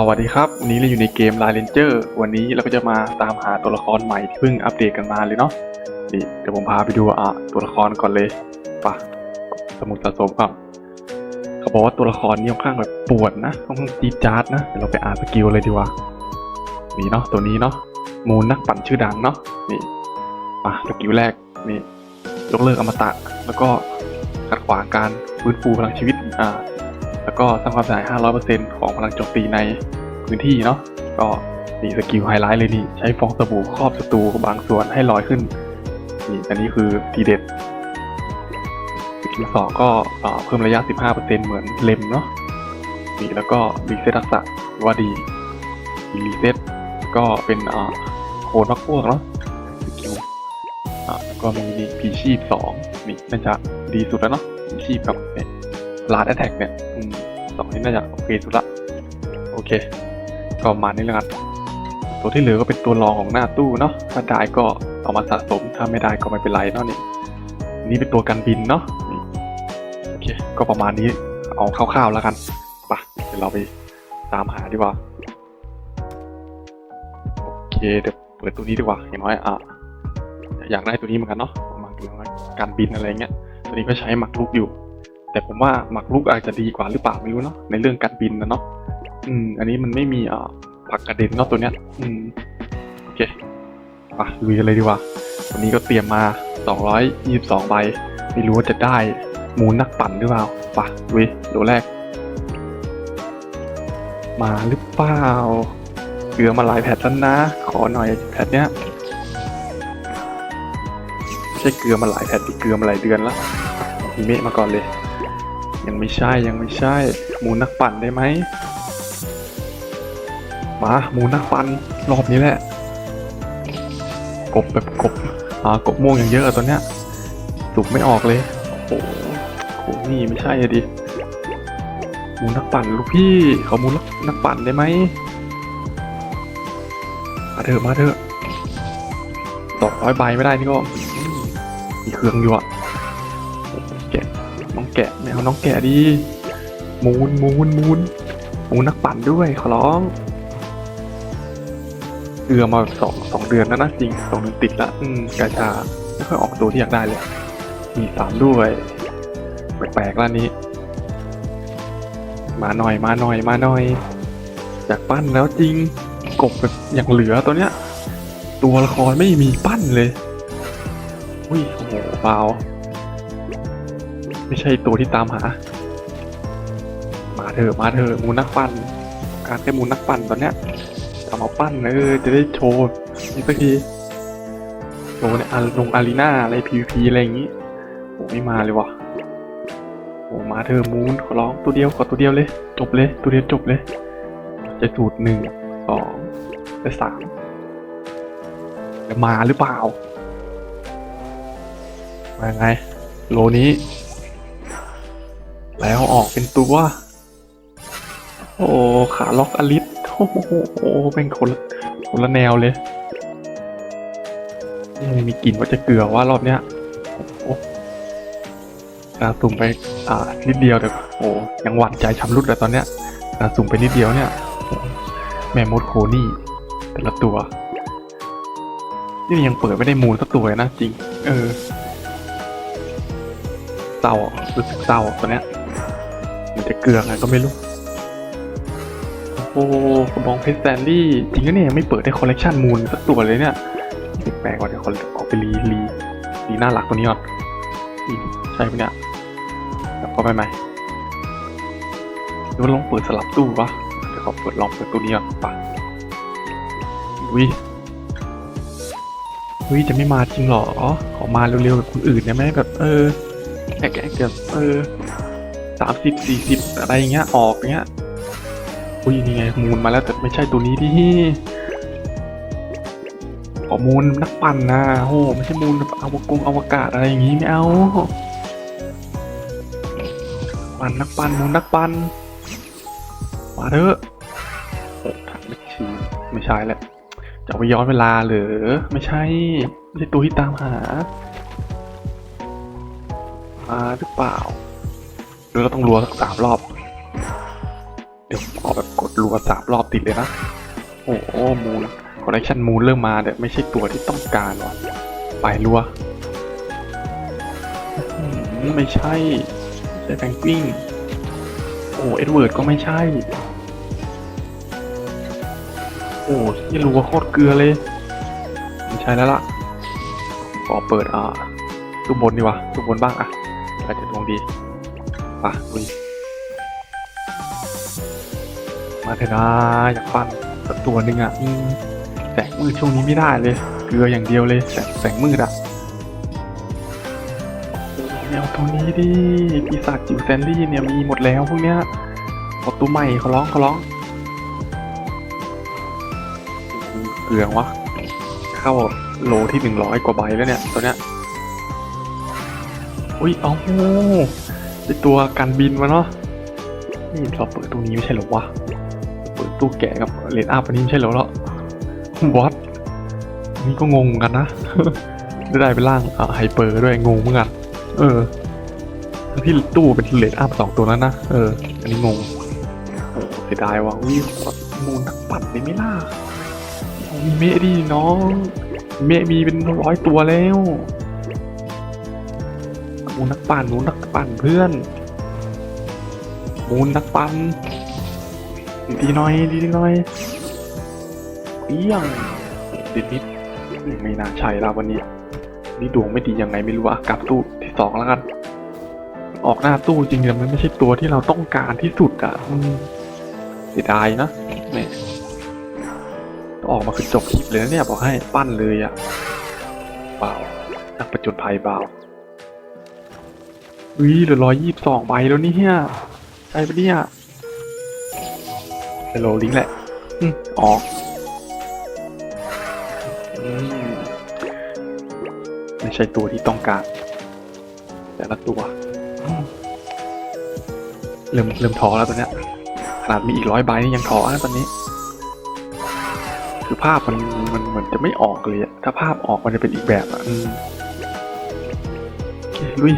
สวัสดีครับ วันนี้เราอยู่ในเกม Line Ranger วันนี้เราก็จะมาตามหาตัวละครใหม่ที่เพิ่งอัปเดตกันมาเลยเนาะนี่เดี๋ยวผมพาไปดูอะตัวละครก่อนเลยไปะสมุดสะสมก่อนเขาบอกว่าตัวละครนี้ค่อนข้างแบบปวดนะค่อนข้างจี๊ดจ๊าดนะเดี๋ยวเราไปอ่านสกิลเลยดีกว่านี่เนาะตัวนี้เนาะมูลนักปั่นชื่อดังเนาะนี่มาสกิลแรกนี่ยกเลิกอมตะ แล้วก็ขัดขวางการฟื้นฟูพลังชีวิตอ่า แล้วก็สร้างความเสียหาย 500%ของพลังโจมตีในพื้นที่เนาะก็นี่สกิลไฮไลท์เลยนี่ ใช้ฟองสบู่ครอบศัตรูบางส่วนให้ลอยขึ้นนี่อันนี้คือทีเด็ดสกิลสองก็เพิ่มระยะ 15%เหมือนเลมเนาะนี่แล้วก็รีเซ็ตทักษะว่าดีรีเซ็ตก็เป็นโคนพักพวกเนาะสกิลก็มีนี่ผีชีพสองนี่น่าจะดีสุดแล้วเนาะผีชีพกับ ลาดแอทแทกเนี่ยอืมสองนี้น่าจะโอเคสุดละ โอเค ก็ประมาณนี้แล้วกัน ตัวที่เหลือก็เป็นตัวรองของหน้าตู้เนาะ ถ้าได้ก็เอามาสะสม ถ้าไม่ได้ก็ไม่เป็นไรเนาะนี่ นี่เป็นตัวกันบินเนาะนี่โอเค ก็ประมาณนี้เอาคร่าวๆแล้วกันไปะเดี๋ยวเราไปตามหาดีกว่า โอเคเดี๋ยวเปิดตัวนี้ดีกว่าอย่างน้อยอะอยากได้ตัวนี้เหมือนกันเนาะประมาณอย่างน้อยการบินอะไรเงี้ย ตัวนี้ก็ใช้หมักลูกอยู่ แต่ผมว่าหมักลูกอาจจะดีกว่าหรือเปล่าไม่รู้เนาะในเรื่องการบินนะเนาะอืม อันนี้มันไม่มีอ่าผักกระเด็นเนาะตัวเนี้ย อืมโอเคไปลุยกันเลยดีกว่าวันนี้ก็เตรียมมา 222 ใบ ไม่รู้ว่าจะได้มูนักปั่นหรือเปล่าไปลุยตัวแรก มาหรือเปล่าเกลือมาหลายแพทแล้วนะ ขอหน่อยแพทเนี้ยใช่เกลือมาหลายแพทดิเกลือมาหลายเดือนแล้วฮิเมะมาก่อนเลย ยังไม่ใช่ยังไม่ใช่ หมูนักปั่นได้ไหมมาหมูนักปั่นรอบนี้แหละ กบแบบกบอ่ากบม่วงอย่างเยอะอะตอนเนี้ยสุกไม่ออกเลยโอ้โหโหนี่ไม่ใช่อะดิหมูนักปั่นลูกพี่ขอหมูนักนักปั่นได้ไหมมาเถอะมาเถอะสองร้อยใบไม่ได้นี่ก็มมีเครื่องอยู่อะ น้องแกะดีมูนมูนมูนมูนนักปั่นด้วยขอร้องเอือมาสองสองเดือนแล้วนะจริงสองเดือนติดละอืมกาชาไม่ค่อยออกตัวที่อยากได้เลยมีสามด้วยแปลกๆร้านนี้ มาหน่อยมาหน่อยมาหน่อยอยากปั้นแล้วจริงกบแบบอย่างเหลือตัวเนี้ย ตัวละครไม่มีปั้นเลยอุ้ยโอ้โหเบา ไม่ใช่ตัวที่ตามหา มาเถอะมาเถอะมูนักปั้นการแค่มูนักปั้นตอนเนี้ยเอามาปั้นเออจะได้โชว์นี่สักทีโชว์ในอาลงอารีนาอะไร PVP อะไรอย่างงี้โอ้ไม่มาเลยวะโอ้มาเถอะมูลขอร้องตัวเดียวขอตัวเดียวเลย จบเลยตัวเดียวจบเลย จะสูตรหนึ่งสองและสามจะมาหรือเปล่ามาไงโลนี้ แล้วออกเป็นตัว โอ้ขาล็อกอลิสโอ้โหเป็นคนละคนละแนวเลยนี่มีกลิ่นว่าจะเกลือว่ารอบเนี้ยโอ้ตาสุ่มไปอ่านิดเดียวแต่โอ้ยังหวั่นใจชำรุดเลยตอนเนี้ยตาสุ่มไปนิดเดียวเนี่ยแม่มดโคนี่แต่ละตัวนี่ยังเปิดไม่ได้มูลสักตัวนะจริง เออเศร้ารู้สึกเศร้าตอนเนี้ย มันจะเกลือไงก็ไม่รู้ โอ้โหกระบองเพชรแซนดี้จริงๆเนี่ยยังไม่เปิดได้คอลเลกชันมูลสักตัวเลยเนี่ยแปลกๆก่อนเดี๋ยวขอออกไปรีรีรีน้าหลักตัวนี้ก่อนใช่ปะเนี่ยแล้วก็ไปไหมหรือว่าลองเปิดสลับตู้วะเดี๋ยวขอเปิดลองเปิดตัวนี้ก่อนไปะวิวิจะไม่มาจริงหรอ ขอมาเร็วๆแบบคนอื่นได้ไหมแบบเออแกะๆแบบเออ สามสิบสี่สิบอะไรอย่างเงี้ยออกอย่างเงี้ยอุ้ยนี่ไงมูลมาแล้วแต่ไม่ใช่ตัวนี้ดิขอมูลนักปั่นนะโหไม่ใช่มูลอวกงอวกาศอะไรอย่างงี้ไม่เอาปั่นนักปั่นมูลนักปั่นมาเถอะโอ้ถังไม่ใชีไม่ใช่แหละจะไปย้อนเวลาหรือไม่ใช่ไม่ใช่ตัวที่ตามหามาหรือเปล่า หรือเราต้องรัวสักสามรอบ เดี๋ยวขอแบบกดรัวสามรอบติดเลยนะ โอ้โหมูนคอลเลคชั่นมูนเริ่มมาแต่ไม่ใช่ตัวที่ต้องการว่ะไปรัว ไม่ใช่ใช่แพงกิ้งโอ้เอ็ดเวิร์ดก็ไม่ใช่ โอ้ที่รัวโคตรเกลือเลยไม่ใช่แล้วล่ะขอเปิดอ่าตู้บนดีกว่าตู้บนบ้างอะอาจจะดวงดี ปะลุยมาเถอะนะอยากฟันสักตัวหนึ่งอะแสงมืดช่วงนี้ไม่ได้เลย เกลืออย่างเดียวเลยแสงแสงมืดอะไม่เอาตัวนี้ดิปีศาจจิ๋วแซนลี่เนี่ยมีหมดแล้วพวกเนี้ยขอตัวใหม่เขาร้องเขาร้องเกลืองวะเข้าโลที่หนึ่งร้อยกว่าใบแล้วเนี่ยตัวเนี้ยอุ้ยเอา ไอตัวการบินมาเนาะนี่เราเปิดตู้นี้ไม่ใช่หรอวะ เปิดตู้แกะกับเลดอัพอันนี้ไม่ใช่หรอแล้ววอตนี่ก็งงกันนะ ได้เป็นร่างอ่าไฮเปอร์ด้วยงงเหมือนกัน เออที่ตู้เป็นเลดอัพสองตัวนั้นนะ เออ อันนี้งงโอ้เสียดายว่ะอุ้ยมูนนักปัดนี่ไม่ล่ามีเมะดิน้อง เมะมีเป็นร้อยตัวแล้ว มูนักปั่นมูนักปั่นเพื่อนมูนักปั่นดีหน่อยดีหน่อยเอี้ยงดิดนิดไม่น่าใช่ละวันนี้ นี่ดวงไม่ดียังไงไม่รู้อะกลับตู้ที่สองแล้วกัน ออกหน้าตู้จริงๆมันไม่ใช่ตัวที่เราต้องการที่สุดอะอืมเสียดายนะแหม่ออกมาคือจบคลิปเลยนะเนี่ยบอกให้ปั้นเลยอะเบานักประจนภัยเบา อุ้ยเหลือร้อยยี่สิบสองใบแล้วนี่เฮียใช่ปะเนี่ยเฮลโลลิงแหละอืมออกอืมไม่ใช่ตัวที่ต้องการ แต่ละตัว เริ่มเริ่มท้อแล้วตัวเนี้ยขนาดมีอีกร้อยใบนี่ยังท้อนะตอนนี้ คือภาพมันมันเหมือนจะไม่ออกเลยอะถ้าภาพออกมันจะเป็นอีกแบบอะอืมลุย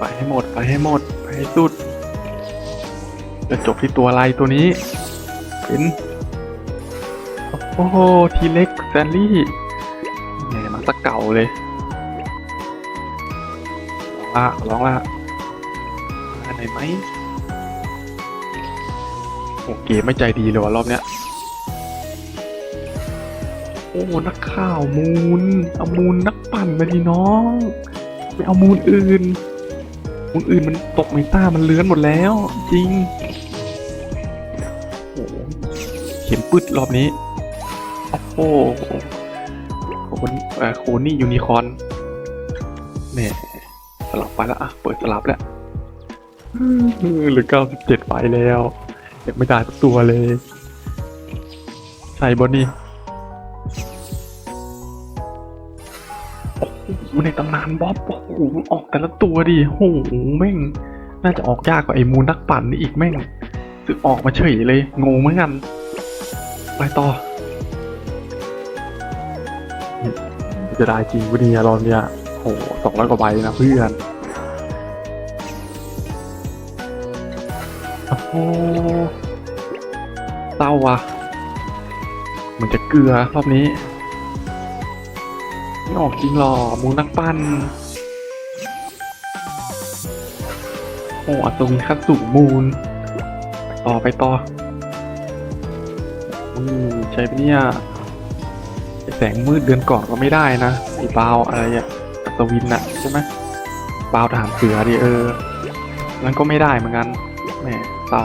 ไปให้หมดไปให้หมดไปให้สุด จะจบที่ตัวอะไรตัวนี้เป็นโอ้โหทีเล็กแซนลี่แหมมันสะเก่าเลยร้องละร้องละอันไหนไหมโอเกมไม่ใจดีเลยวะรอบเนี้ยโอ้นักข่าวมูลเอามูลนักปั่นมาดีน้องไม่เอามูลอื่น มูลอื่นมันตกเมตามันเลื้อนหมดแล้ว จริงโอ้เข็มปึดรอบนี้ โอ้โหโคนเอ่อโคนี่ยูนิคอร์นแหม่สลับไปแล้วอะ เปิดสลับแล้วหลือเก้าสิบเจ็ดใบแล้วยังไม่ได้สักตัวเลย ใช่บนนี่ ในตำนานบ๊อบโอ้โหออกแต่ละตัวดิโอ้โหแม่ง น่าจะออกยากกว่าไอ้มูนนักปั่นนี่อีกแม่งสึกออกมาเฉยเลยงงเหมือนกันไปต่อจะได้จริงวันนี้รอบเนี้ยโอ้โหสองร้อยกว่าใบนะเพื่อนโอ้โหเศร้าว่ะเหมือนจะเกลือรอบนี้ ไม่ออกจริงหรอมูนักปั้นโอ้อัศวินคัตสุมูล ต่อไปต่ออืมใช่ปะเนี่ยแสงมืดเดือนก่อนก็ไม่ได้นะไอ้บาวอะไรอะอัศวินอะใช่ไหมบาวทหารเสือดิเออนั้นก็ไม่ได้เหมือนกันแหม่เศร้า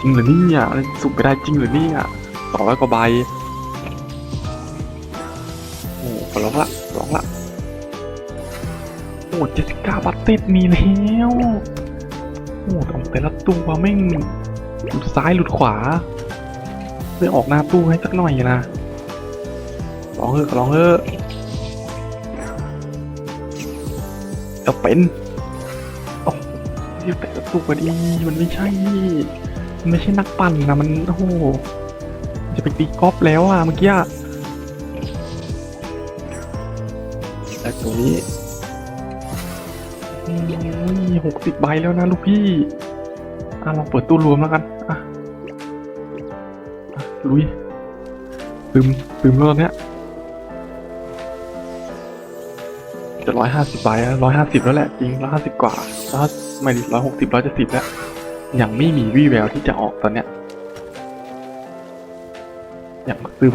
จริงหรือเนี่ยมันสุ่มไปได้จริงหรือเนี่ยสองร้อยกว่าใบ โอ้ขอร้องละขอร้องละโอ้เจสิก้าบัตต็ดมีแล้วโอ้แต่แต่ละตัวแม่งหลุดซ้ายหลุดขวาไม่ออกหน้าตู้ให้สักหน่อยนะลองเถอะลองเถอะจะเป็นที่แต่ละตัวดีมันไม่ใช่มันไม่ใช่นักปั่นนะมันโอ้จะไปตีกอล์ฟแล้วอะเมื่อกี้ อะแต่ตัวนี้หกสิบใบแล้วนะลูกพี่ อะลองเปิดตู้รวมแล้วกัน อะลุยซึมซึมแล้วตอนเนี้ยจะร้อยห้าสิบใบแล้วร้อยห้าสิบแล้วแหละ จริงร้อยห้าสิบกว่าแล้วไม่ดิร้อยหกสิบร้อยเจ็ดสิบแล้ว ยังไม่มีวี่แววที่จะออกตอนเนี้ยอย่างซึม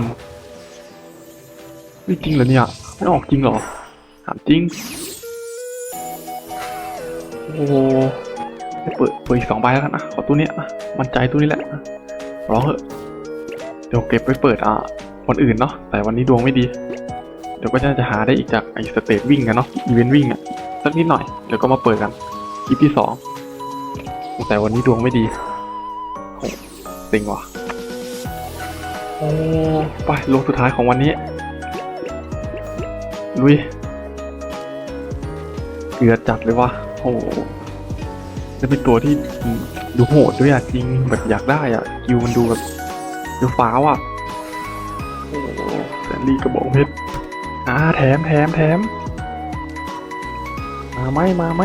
ไม่จริงเหรอเนี่ย ไม่ออกจริงเหรอ ถามจริง โอ้เปิดเปิดอีกสองใบแล้วกันนะขอตัวเนี้นะมั่นใจตัวนี้แหละร้องเถอะเดี๋ยวเก็บไปเปิดอะวันอื่นเนาะแต่วันนี้ดวงไม่ดี เดี๋ยวก็จะจะหาได้อีกจากไอ้สเตจวิ่งกันเนาะอีเวนต์วิ่งอะสักนิดหน่อยเดี๋ยวก็มาเปิดกันคลิปที่สองแต่วันนี้ดวงไม่ดีโอ้เซ็งว่ะโอ้ไปลงสุดท้ายของวันนี้ลุย เกลือจัดเลยวะโอ้โหจะเป็นตัวที่ดูโหดด้วยอะจริงแบบอยากได้อะคิวมันดูแบบดูฟ้าวอะโอ้โหแซนดี้กระบอกเพชรอ่าแถมแถมแถมมาไหมมาไหม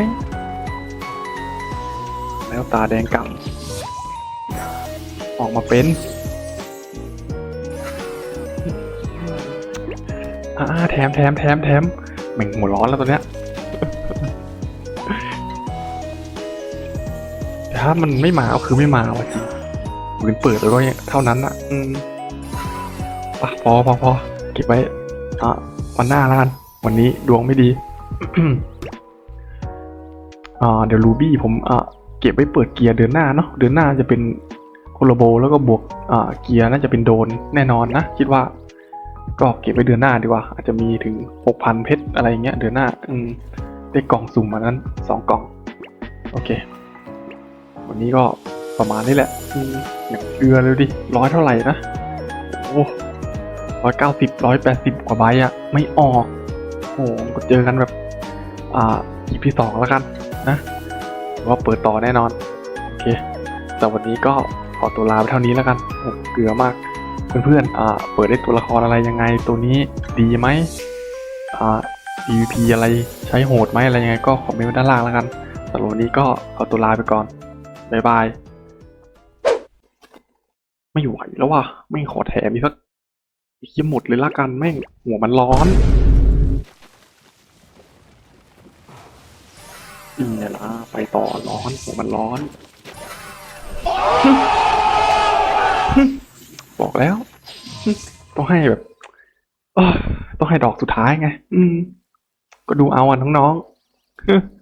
แล้วตาแดงกำออกมาเป็นอ่าแถมแถมแถมแถมแม่งหัวร้อนแล้วตัวเนี้ย ถ้ามันไม่มาก็คือไม่มาว่ะจริงเหมือนเปิดแล้วก็ยังเท่านั้นอะ อืมปะพอพอพอเก็บไว้อะวันหน้าแล้วกันวันนี้ดวงไม่ดีอ่าเดี๋ยวรูบี้ผมอะเก็บไว้เปิดเกียร์เดือนหน้าเนาะเดือนหน้าจะเป็นโคโลโบแล้วก็บวกอ่าเกียร์น่าจะเป็นโดนแน่นอนนะคิดว่า ก็เก็บไว้เดือนหน้าดีกว่า อาจจะมีถึงหกพันเพชรอะไรอย่างเงี้ยเดือนหน้า อืมได้กล่องสุ่มมานั้นสองกล่อง โอเค วันนี้ก็ประมาณนี้แหละอืมอย่างเดือนเลยดิร้อยเท่าไหร่นะโอ้ร้อยเก้าสิบร้อยแปดสิบกว่าใบอะไม่ออกโอ้โหก็เจอกันแบบ อ่า EP สองแล้วกันนะหรือว่าเปิดต่อแน่นอน โอเค แต่วันนี้ก็ขอตัวลาไปเท่านี้แล้วกันโอ้เกลือมาก เพื่อนๆอ่า เปิดได้ตัวละครอะไรยังไงตัวนี้ดีไหมอ่า PVP อะไรใช้โหดไหมอะไรยังไงก็คอมเมนต์ไว้ด้านล่างแล้วกันสำหรับวันนี้ก็ขอตัวลาไปก่อน บายบาย ไม่ไหวแล้วว่ะ ไม่ขอแถมอีกสักอีกหมดเลยละกันแม่งหัวมันร้อนอืมเนี่ยนะไปต่อร้อนหัวมันร้อน บอกแล้ว ต้องให้แบบต้องให้ดอกสุดท้ายไง อืม ก็ดูเอาอะน้องๆ